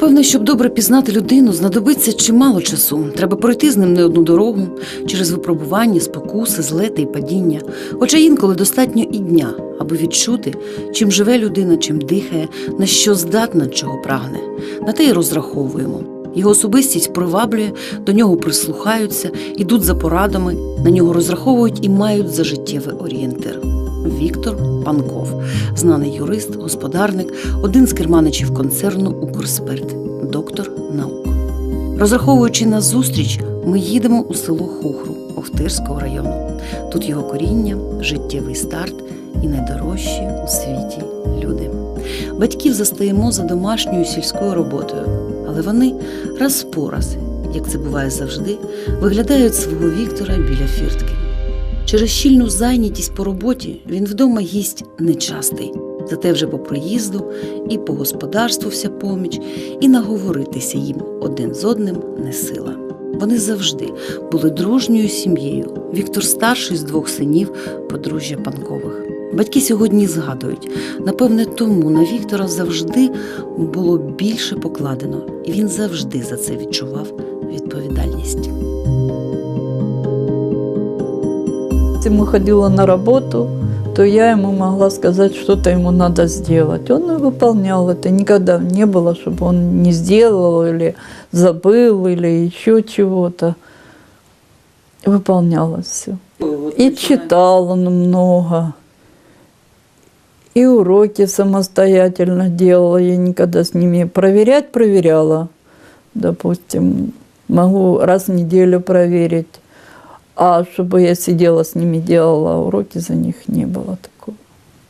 Напевно, щоб добре пізнати людину, знадобиться чимало часу. Треба пройти з ним не одну дорогу через випробування, спокуси, злети і падіння. Хоча інколи достатньо і дня, аби відчути, чим живе людина, чим дихає, на що здатна, чого прагне. На те й розраховуємо. Його особистість приваблює, до нього прислухаються, ідуть за порадами, на нього розраховують і мають за життєвий орієнтир. Віктор Панков, знаний юрист, господарник, один з керманичів концерну Укрспирт, доктор наук. Розраховуючи на зустріч, ми їдемо у село Хухру Охтирського району. Тут його коріння, життєвий старт і найдорожчі у світі люди. Батьків застаємо за домашньою сільською роботою, але вони раз по раз, як це буває завжди, виглядають свого Віктора біля фіртки. Через щільну зайнятість по роботі він вдома гість нечастий, зате вже по приїзду і по господарству вся поміч, і наговоритися їм один з одним не сила. Вони завжди були дружньою сім'єю. Віктор старший з двох синів подружжя панкових. Батьки сьогодні згадують, напевне, тому на Віктора завжди було більше покладено, і він завжди за це відчував відповідальність. Если ему ходила на работу, то я ему могла сказать, что-то ему надо сделать. Он и выполнял это. Никогда не было, чтобы он не сделал или забыл, или еще чего-то. Выполнялось все. И читал он много. И уроки самостоятельно делала. Я никогда с ними проверять проверяла. Допустим, могу раз в неделю проверить. А чтобы я сидела с ними, делала уроки, за них не было такого.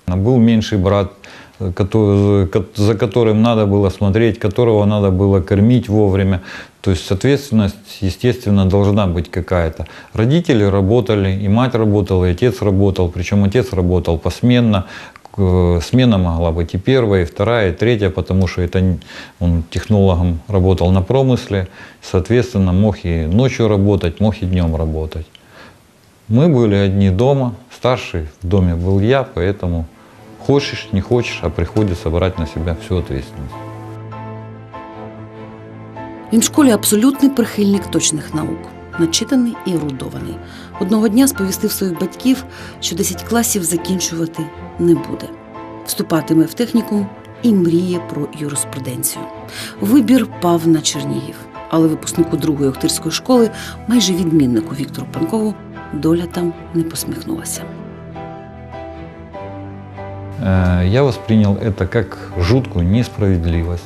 Был меньший брат, за которым надо было смотреть, которого надо было кормить вовремя. То есть ответственность, естественно, должна быть какая-то. Родители работали, и мать работала, и отец работал. Причем отец работал посменно. Смена могла быть и первая, и вторая, и третья, потому что это он технологом работал на промысле. Соответственно, мог и ночью работать, мог и днем работать. Мы были одни дома, старший в доме был я, поэтому хочешь, не хочешь, а приходится брать на себя всю ответственность. Він в школі абсолютний прихильник точних наук, начитаний і ерудований. Одного дня сповістив своїх батьків, що 10 класів закінчувати не буде. Вступатиме в технікум і мріє про юриспруденцію. Вибір пав на Чернігів, але випускнику другої Охтирської школи, майже відміннику Віктору Панкову, Доля там не посміхнулася. Я воспринял это как жуткую несправедливость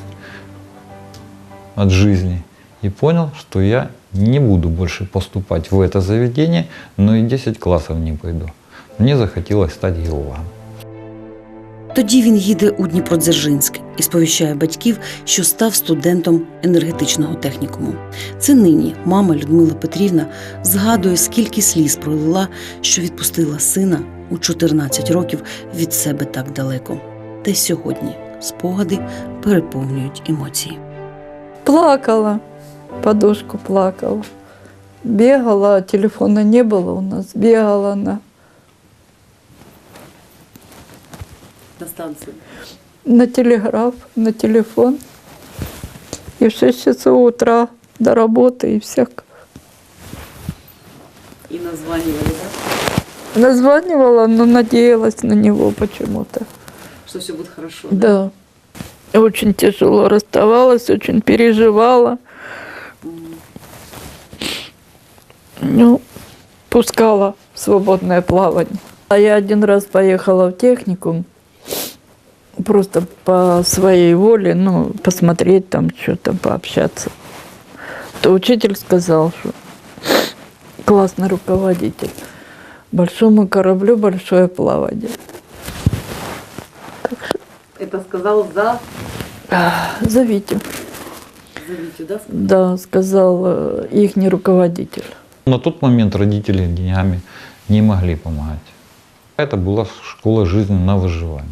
от жизни и понял, что я не буду больше поступать в это заведение, но и 10 классов не пойду. Мне захотелось стать геологом. Тоді він їде у Дніпродзержинськ і сповіщає батьків, що став студентом енергетичного технікуму. Це нині мама Людмила Петрівна згадує, скільки сліз пролила, що відпустила сина у 14 років від себе так далеко. Та й сьогодні спогади переповнюють емоції. Плакала, подушку плакала. Бегала, а телефона не было у нас. Бегала она На станцію. на телеграф, на телефон. И в 6 часов утра до работы и всяк. І названювали, так? Названивала, но надеялась на него почему-то. Що все буде хорошо. Да. Очень тяжело расставалась, очень переживала. Ну, пускала в свободное плавание. А я один раз поехала в техникум, просто по своей воле, ну, посмотреть там что-то, пообщаться. То учитель сказал, что классный руководитель. Большому кораблю большое плавание. Це сказав за, Зовите. за Вітю, да? Да, сказал э, их руководитель. На тот момент родители деньгами не могли помогать. Это была школа жизни на выживание.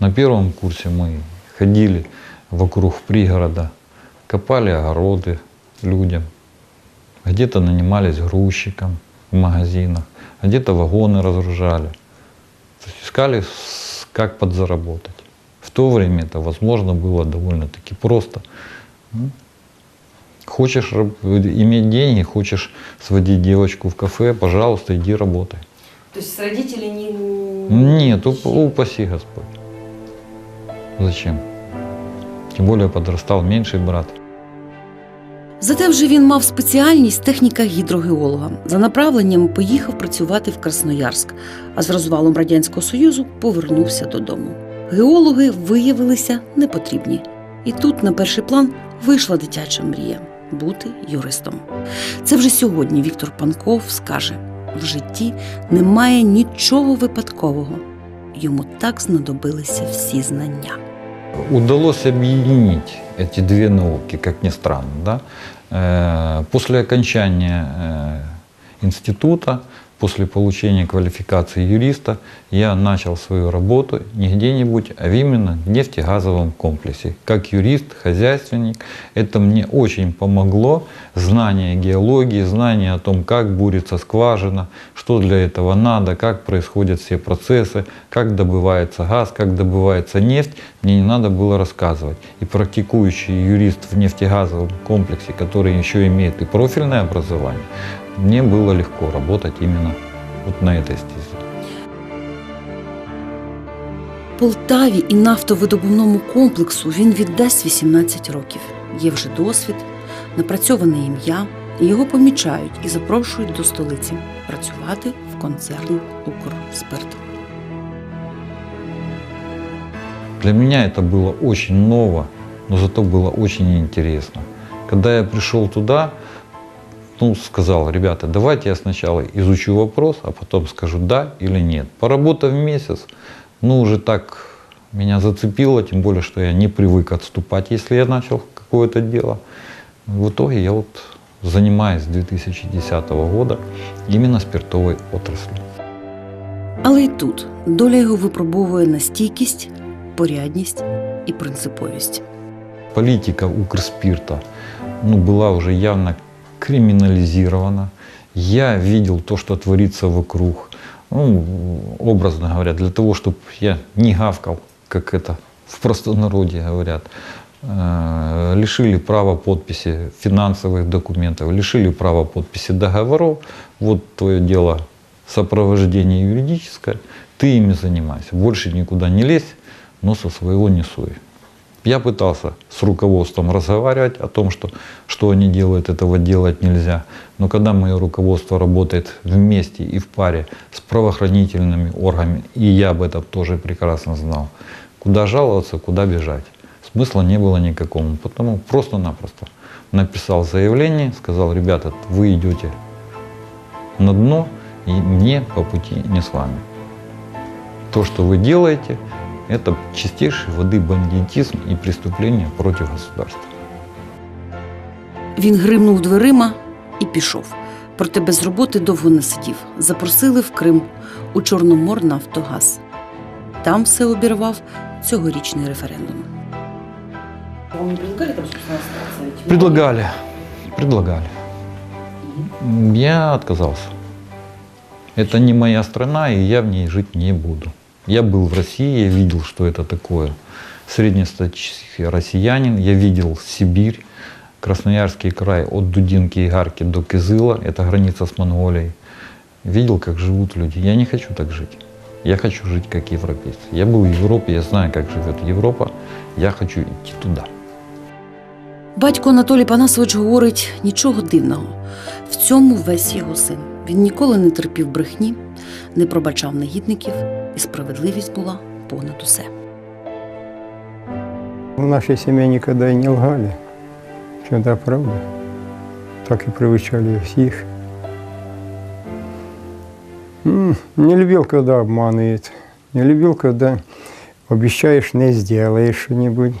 На первом курсе мы ходили вокруг пригорода, копали огороды людям, где-то нанимались грузчиком в магазинах, где-то вагоны разгружали. То есть искали, как подзаработать. то время это возможно было довольно-таки просто. Ну, Хочешь иметь деньги, хочешь сводить девочку в кафе, пожалуйста, иди работай. То есть родители не... Нет, уп- упаси Господь. Зачем? Тем более подрастал меньший брат. Зате вже він мав спеціальність техніка гідрогеолога. За направленням поїхав працювати в Красноярськ, а з розвалом Радянського Союзу повернувся додому. Геологи виявилися непотрібні. І тут на перший план вийшла дитяча мрія бути юристом. Це вже сьогодні Віктор Панков скаже: в житті немає нічого випадкового Йому так знадобилися всі знання. удалось объединить эти две науки, как ни странно. Да? Э, После окончания э, института, после получения квалификации юриста, я начал свою работу не где-нибудь, а именно в нефтегазовом комплексе. Как юрист, хозяйственник, это мне очень помогло. Знание геологии, знание о том, как бурится скважина, что для этого надо, как происходят все процессы, как добывается газ, как добывается нефть, мне не надо было рассказывать. И практикующий юрист в нефтегазовом комплексе, который еще имеет и профильное образование, мне было легко работать именно вот на этой стезе. Полтаві і нафтовидобувному комплексу він віддасть 18 років. Є вже досвід, напрацьоване ім'я, і його помічають і запрошують до столиці працювати в концерні Укрспирт. Для меня это было очень ново, но зато было очень интересно. Когда я пришел туда, ну, сказал, ребята, давайте я сначала изучу вопрос, а потом скажу да или нет. Поработав месяц, ну, уже так меня зацепило, тем более, что я не привык отступать, если я начал какое-то дело. В итоге я вот занимаюсь с 2010 года именно спиртовой отраслью. Але й тут доля його випробовує на стійкість, порядність і принциповість. политика Укрспирта ну, была уже явно криминализирована. Я видел то, что творится вокруг. Ну, образно говоря, для того, чтобы я не гавкал, как это в простонародье говорят, э, лишили права подписи финансовых документов, лишили права подписи договоров. Вот твое дело сопровождение юридическое, ты ими занимайся. Больше никуда не лезь, но со своего не суй. Я пытался с руководством разговаривать о том, что, что они делают, этого делать нельзя. Но когда мое руководство работает вместе и в паре с правоохранительными органами, и я об этом тоже прекрасно знал, куда жаловаться, куда бежать, смысла не было никакого. Потому просто-напросто написал заявление, сказал, ребята, вы идете на дно, и мне по пути не с вами. То, что вы делаете, это чистейшей воды бандитизм и преступление против государства. Він гримнув дверима і пішов. Проте без роботи довго не сидів. Запросили в Крим у Чорноморнафтогаз. Там все обірвав цьогорічний референдум. Вам не предлагали там, собственно, остаться? Предлагали, предлагали. Я отказался. Это не моя страна, и я в ней жить не буду. Я был в России, я видел, что это такое. Среднестатистический россиянин, я видел Сибирь, Красноярский край от Дудинки и Гарки до Кызыла, это граница с Монголией. Видел, как живут люди. Я не хочу так жить. Я хочу жить как европейцы. Я был в Европе, я знаю, как живет Европа. Я хочу идти туда. Батько Анатолій Панасович говорить нічого дивного. В цьому весь його син. Він ніколи не терпів брехні, не пробачав негідників, і справедливість була понад усе. В нашей семье никогда и не лгали. Всегда правда. Так и привычали всех. М, Не любил, когда обманывают. Не любил, когда обещаешь, не сделаешь что-нибудь.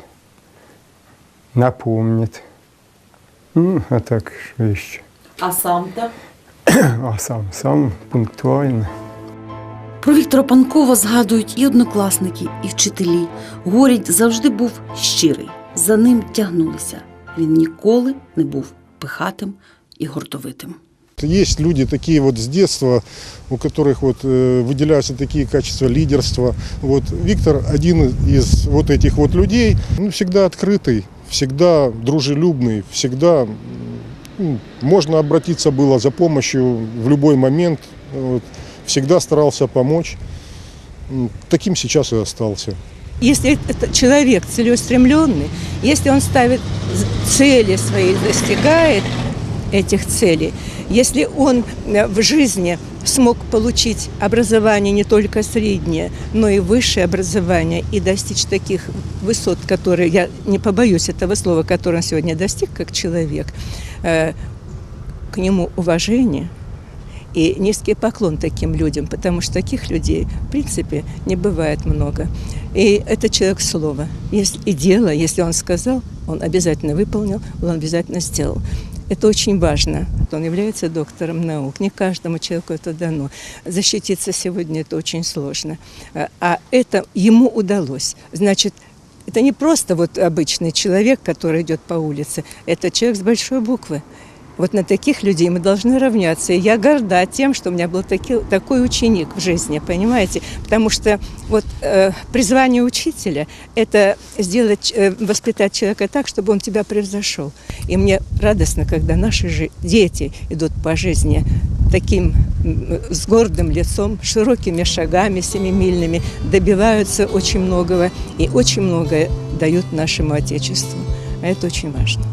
Напомнит. Ну, а так, что еще? А сам-то? А сам, сам пунктуально. Про Віктора Панкова згадують і однокласники, і вчителі. Говорять, завжди був щирий, за ним тягнулися. Він ніколи не був пихатим і гордовитим. есть люди такие вот с детства, у которых вот э, выделяются такие качества лидерства. Вот Виктор один из вот этих вот людей, ну, всегда открытый, всегда дружелюбный, всегда м, ну, можно обратиться было за помощью в любой момент. Вот. Всегда старался помочь. Таким сейчас и остался. Если это человек целеустремленный, если он ставит цели свои, достигает этих целей, если он э, в жизни смог получить образование не только среднее, но и высшее образование и достичь таких высот, которые, я не побоюсь этого слова, которые он сегодня достиг как человек, э, к нему уважение – и низкий поклон таким людям, потому что таких людей, в принципе, не бывает много. И это человек слова. И дело, если он сказал, он обязательно выполнил, он обязательно сделал. Это очень важно. Он является доктором наук. Не каждому человеку это дано. Защититься сегодня это очень сложно. А это ему удалось. Значит, это не просто вот обычный человек, который идет по улице. Это человек с большой буквы. Вот на таких людей мы должны равняться. И я горда тем, что у меня был таки, такой ученик в жизни, понимаете? Потому что вот э, призвание учителя – это сделать, э, воспитать человека так, чтобы он тебя превзошел. И мне радостно, когда наши же дети идут по жизни таким м, с гордым лицом, широкими шагами семимильными, добиваются очень многого и очень многое дают нашему Отечеству. А это очень важно.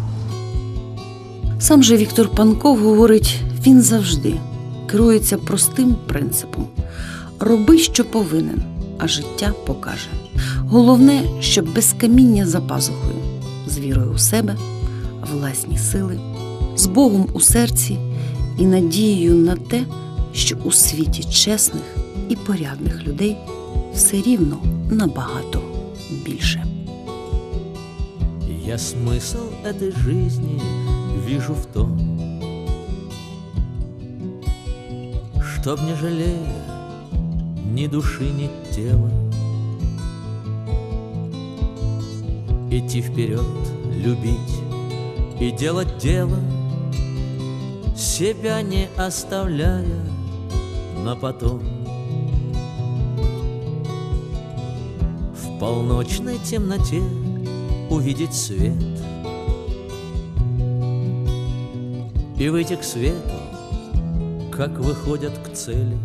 Сам же Віктор Панков говорить, він завжди керується простим принципом: роби, що повинен, а життя покаже. Головне, щоб без каміння за пазухою, з вірою у себе, власні сили, з Богом у серці і надією на те, що у світі чесних і порядних людей все рівно набагато більше. Я смысл этой жизни вижу в том, Чтоб не жалея ни души, ни тела. Идти вперед, любить и делать дело Себя не оставляя на потом. В полночной темноте увидеть свет И выйти к свету, как выходят к цели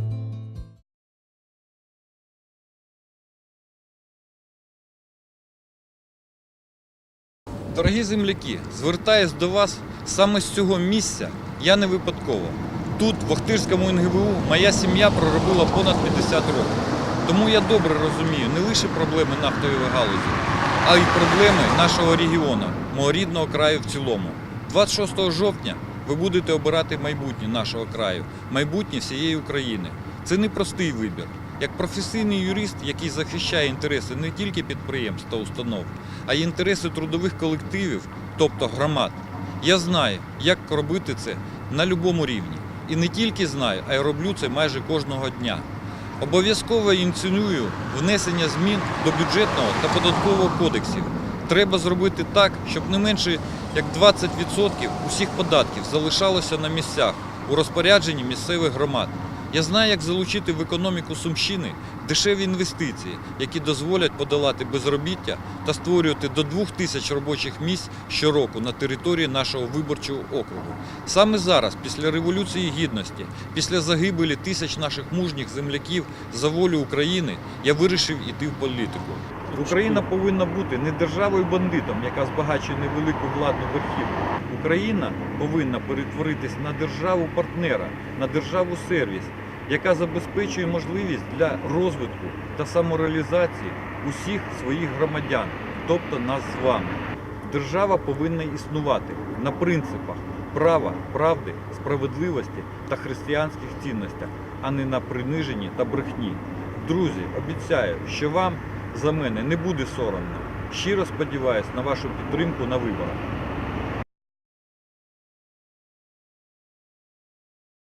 Дорогі земляки, звертаюсь до вас саме з цього місця. Я не випадково. Тут, в Охтирському НГВУ, моя сім'я проробила понад 50 років. Тому я добре розумію не лише проблеми нафтової галузі, а й проблеми нашого регіону, мого рідного краю в цілому. 26 жовтня ви будете обирати майбутнє нашого краю, майбутнє всієї України. Це не простий вибір. Як професійний юрист, який захищає інтереси не тільки підприємств та установ, а й інтереси трудових колективів, тобто громад, я знаю, як робити це на будь-якому рівні. І не тільки знаю, а й роблю це майже кожного дня. Обов'язково ініціюю внесення змін до бюджетного та податкового кодексів. Треба зробити так, щоб не менше як 20% усіх податків залишалося на місцях у розпорядженні місцевих громад. Я знаю, як залучити в економіку Сумщини дешеві інвестиції, які дозволять подолати безробіття та створювати до 2 тисяч робочих місць щороку на території нашого виборчого округу. Саме зараз, після Революції Гідності, після загибелі тисяч наших мужніх земляків за волю України, я вирішив іти в політику. Україна повинна бути не державою бандитом, яка збагачує невелику владну верхівку. Україна повинна перетворитись на державу партнера, на державу сервіс, яка забезпечує можливість для розвитку та самореалізації усіх своїх громадян, тобто нас з вами. Держава повинна існувати на принципах права, правди, справедливості та християнських цінностях, а не на приниженні та брехні. Друзі, обіцяю, що вам за мене не буде соромно. Щиро сподіваюся на вашу підтримку на виборах.